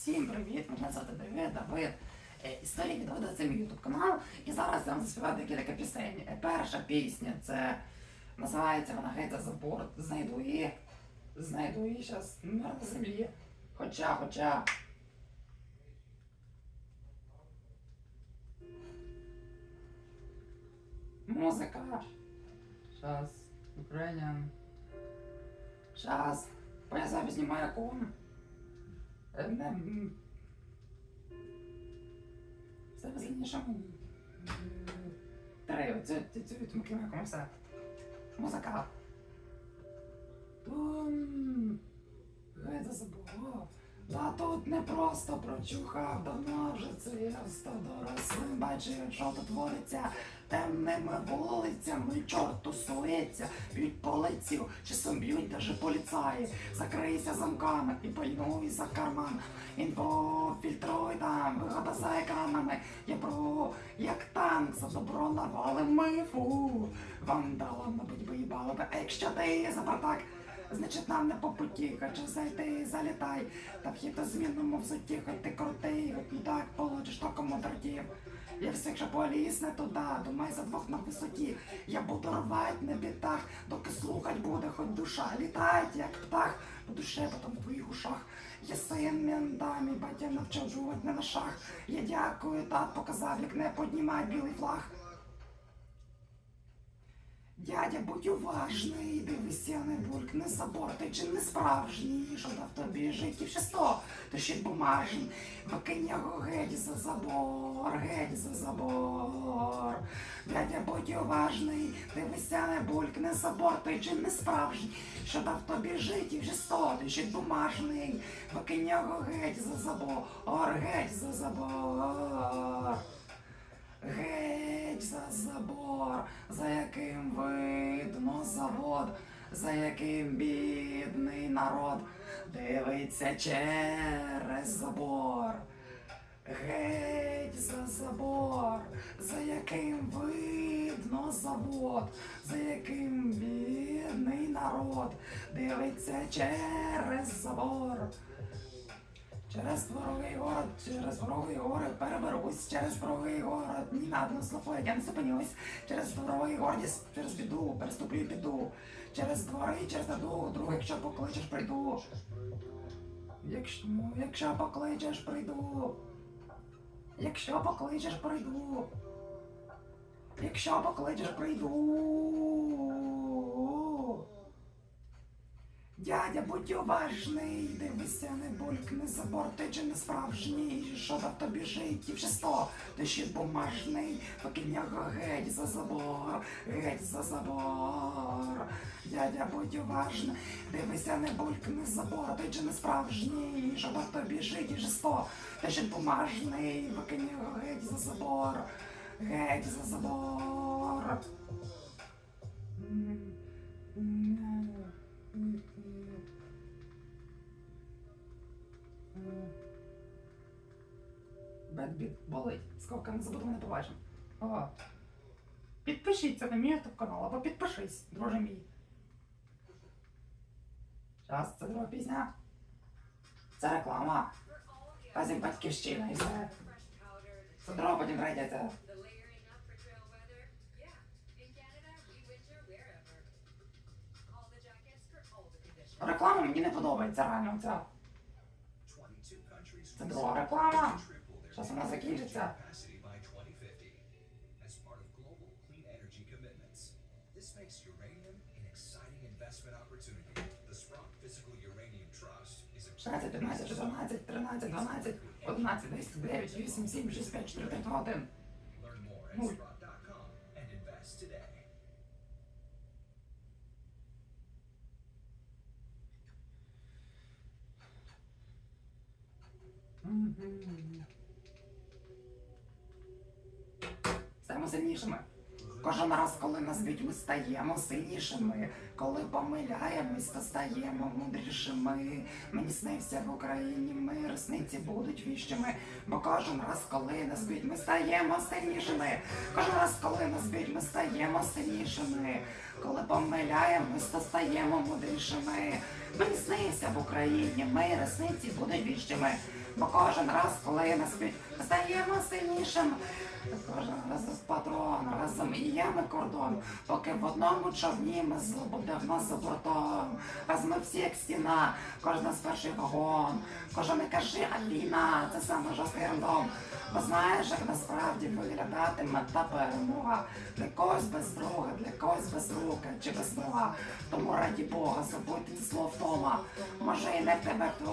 Всім привіт! Мене звати Давид, Давид. Е, Історія від Давида це мій ютуб канал. І зараз я вам заспіваю декілька пісень. Е, Перша пісня це називається вона геть за забор. Знайду її. Знайду її зараз на землі. Хоча, хоча. Музика. Сейчас. Ukrainian. Сейчас. Я запись знімаю яком. Це безліннішому. Три, відмки на якому все. Музика. Тум. Гай за забув. Та тут не просто прочухав, давно вже це я став дорослим, бачив, що тут твориться темними вулицями, чорт тусується, б'ють полицю, часом б'ють даже поліцаї, закрийся замками і пильнуй за карман. Інфо фільтруй там, вигода за екранами, я про як танк за добро навалим ми фу. Вандалам, мабуть, виїбали би, а якщо ти за бардак. Значить нам не по путі, хочу зайти, залітай. Та вхід у змінному взутті, хоч ти крутий, хоч не так получиш током ударів. Я всіх же поліз не туди, думай за двох на висоті. Я буду рвать на бітах, доки слухать буде, хоч душа літать, як птах, по душе потом в твоїх ушах. Я син ментамі, батя навчав жувати не на шах. Я дякую, тат показав, як не піднімать білий флаг. Дядя, будь уважний, дивися, не булькне забор, ти чи не справжній, що дав тобі життя ще сто, ти ще бумажний, викинь його геть за забор, геть за забор. Дядя, будь уважний, дивися, не булькне забор, ти чи не справжній, що дав тобі життя вже сто, ти ще бумажний, викинь його геть за забор, геть за забор. Геть за забор, за яким видно завод, за яким бідний народ дивиться через забор. Геть за забор, за яким видно завод, за яким бідний народ дивиться через забор. Через дворовий город, через дворовий город переберусь, через дворовий город ні на одну я не зупинюсь, через дворовий гордість, через біду, переступлю біду, через двори, через наду, друг, якщо покличеш, прийду. Якщо, якщо покличеш, прийду. Якщо покличеш, прийду. Якщо покличеш, прийду. Дядя, будь уважний, дивися, не булькне забор, ти чи не справжній, що дав тобі життя вже сто, ти ще бумажний, викинь його геть за забор, геть за забор. Дядя, будь уважний, дивися, не булькне забор, ти чи не справжній, що дав тобі життя вже сто, ти ще бумажний, викинь його геть за забор, геть за забор. Бедбіт болить. Сколько не забуду, не побачимо. О. Підпишіться на мій ютуб канал або підпишись, друже мій. Зараз це друга пісня. Це реклама. Казик батьківщина і все. Це друга, потім третя. Реклама мені не подобається реально. Ця. 22 countries Це друга реклама. Зараз вона закінчиться. capacity by 2050 as part of global clean energy commitments. This makes uranium an exciting investment opportunity. The Sprott Physical Uranium Trust is a 16, 15, 14, 13, 12, 11, 10, 9, 8, 7, 6, 5, 4, 3, 2, 1. Learn more at Стаємо сильнішими. Кожен раз, коли нас б'ють, ми стаємо сильнішими. Коли помиляємось, то стаємо мудрішими. Мені снився в Україні мир, сниці будуть віщими. Бо кожен раз, коли нас б'ють, ми стаємо сильнішими. Кожен раз, коли нас б'ють, ми стаємо сильнішими. Коли помиляємось, то стаємо мудрішими. Мені снився в Україні мир, сниці будуть віщими. Бо кожен раз, коли я на ми стаємо сильнішим. Кожен раз з патрон, разом і є ми кордон, поки в одному човні ми буде в нас за бортом. Раз ми всі як стіна, кожен з перший вагон, кожен не каже, а війна, це саме жорсткий рандом. Бо знаєш, як насправді виглядатиме та перемога для когось без друга, для когось без руки чи без нога. Тому раді Бога, забудьте це слово вдома. Може і не в тебе в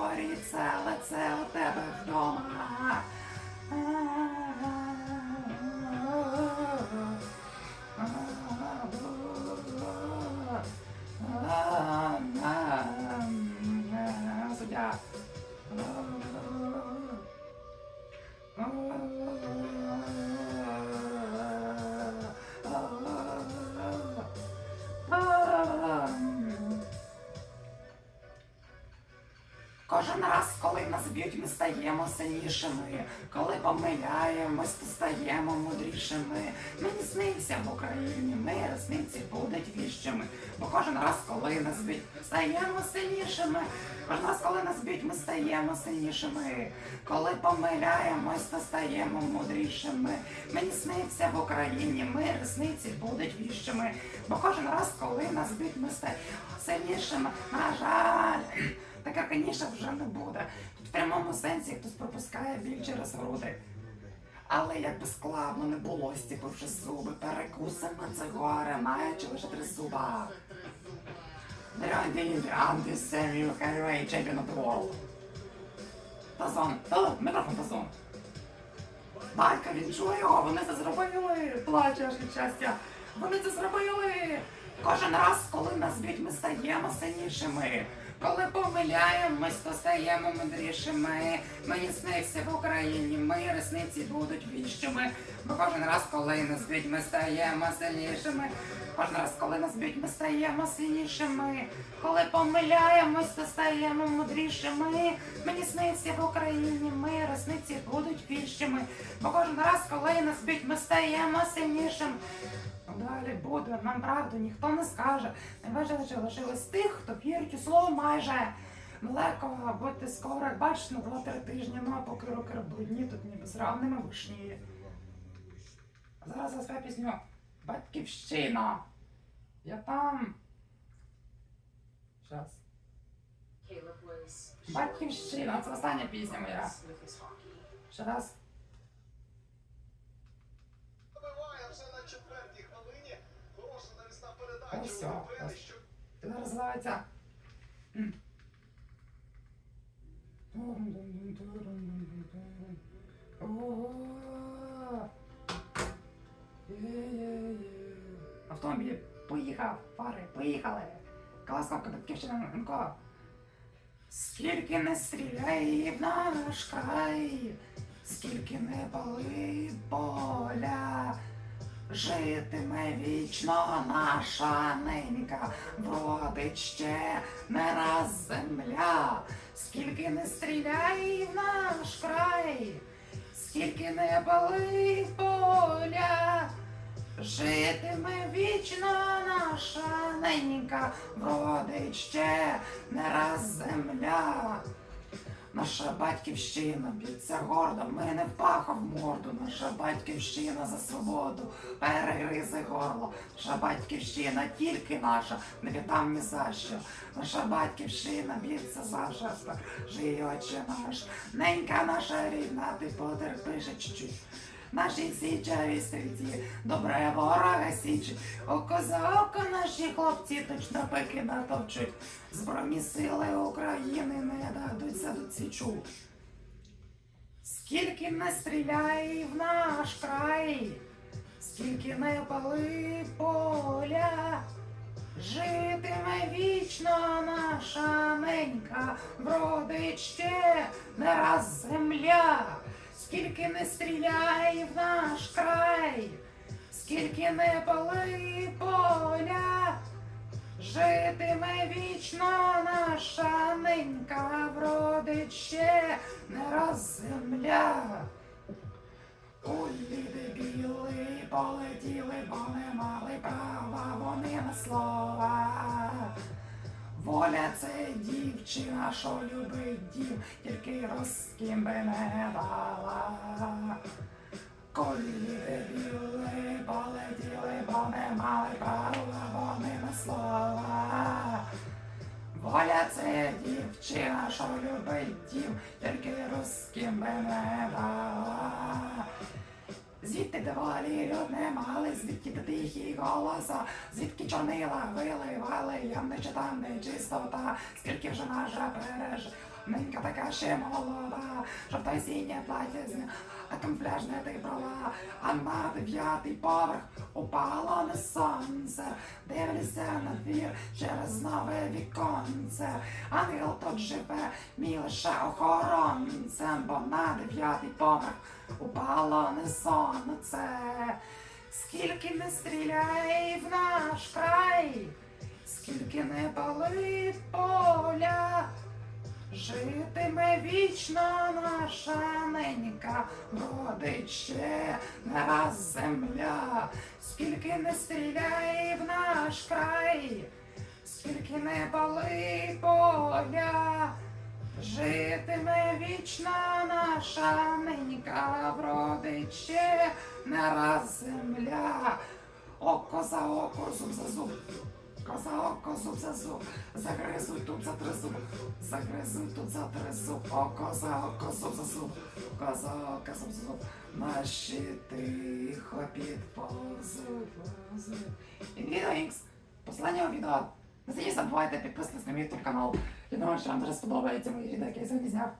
але це у тебе вдома. Кожен раз, коли нас б'ють, ми стаємо сильнішими. Коли помиляємось, то стаємо мудрішими. Мені сниться в Україні, мир, сниться будуть віщими. Бо кожен раз, коли нас б'ють, стаємо сильнішими. Кожен раз, коли нас б'ють, ми стаємо сильнішими. Коли помиляємось, то стаємо мудрішими. Мені сниться в Україні, мир, сниці будуть віщими. Бо кожен раз, коли нас б'ють, ми стаємо сильнішими. На жаль. Так як раніше вже не буде. Тут в прямому сенсі хтось пропускає біль через груди. Але як би складно не було, стіпивши зуби, перекусимо це горе, маючи лише три зуба. Дорогий Анди Семію Хайвей Champion of. Тазон, та, мікрофон Тазон. Батька, він чує його, вони це зробили, плаче аж від щастя. Вони це зробили. Кожен раз, коли нас б'ють, ми стаємо сильнішими. Коли помиляємось, то стаємо мудрішими. Мені сниться в Україні, мої ресниці будуть віщими. Бо кожен раз, коли нас б'ють, ми стаємо сильнішими. Кожен раз, коли нас б'ють, ми стаємо сильнішими. Коли помиляємось, то стаємо мудрішими. Мені сниться в Україні, мої ресниці будуть віщими. Бо кожен раз, коли нас б'ють, ми стаємо сильнішим. Далі буде, нам правду ніхто не скаже. Найважливіше лишилось тих, хто вірить у слово майже. Далеко, будьте скоро, як бачиш, на два-три тижні, ну а поки роки брудні, тут ніби з равними вишні. Зараз свою пісню Батьківщина. Я там. Щас. Батьківщина, це остання пісня моя. Ще раз. Ось все, Це називається. Автомобіль поїхав, фари, поїхали. Класна батьківщина Ранко. Скільки не стріляй в наш край, скільки не пали поля, житиме вічно наша ненька, вродить ще не раз земля, скільки не стріляй в наш край, скільки не пали поля. Житиме вічно наша ненька, вродить ще не раз земля. Наша батьківщина б'ється гордо, ми не в в морду. Наша батьківщина за свободу перегризи горло. Наша батьківщина тільки наша, не віддам ні за що. Наша батьківщина б'ється за щастя, жиє очі наш. Ненька наша рідна, ти потерпи ще чуть-чуть. Наші січаві стрільці, добре ворога січі, око за око наші хлопці точно пики натовчуть. Збройні сили України не дадуть задуть свічу. Скільки не стріляй в наш край, скільки не пали поля, житиме вічно наша ненька, бродить ще не раз земля. Скільки не стріляй в наш край, скільки не пали поля, житиме вічно наша ненька, вродить ще не раз земля. Кулі дебіли полетіли, бо не мали права вони на слова. Воля це дівчина, що любить дім, тільки розким би не дала. Колі дебіли полетіли, бо не мали права, вони на слова. Воля це дівчина, що любить дім, тільки русським би не дала. Звідти доволі люд не мали, звідки до тихі голоса, звідки чорнила виливали, я не читав, не чистота, скільки вже наша переж. Ненька така ще молода, той сінє зня, а камфляж не ти брала, а на дев'ятий поверх упало на сонце, дивлюся на двір через нове віконце. Ангел тут живе, мій лише охоронцем, бо на дев'ятий поверх упало не сонце. Скільки не стріляй в наш край, скільки не болить поля. Житиме вічно наша ненька, бродить ще не раз земля, скільки не стріляй в наш край, скільки не боли поля, житиме вічно наша ненька, бродить ще не раз земля, око за око, зуб за зуб. Коза око, зуб за зуб, загризуй тут за три зуб, загризуй тут за три зуб, око за око, зуб за зуб, коза око, зуб за зуб, наші тихо підповзуть, повзуть. Інвідео Ікс, послання у відео. Не забувайте підписатись на мій канал. Я думаю, що вам дуже сподобається мої відео, які я сьогодні зняв.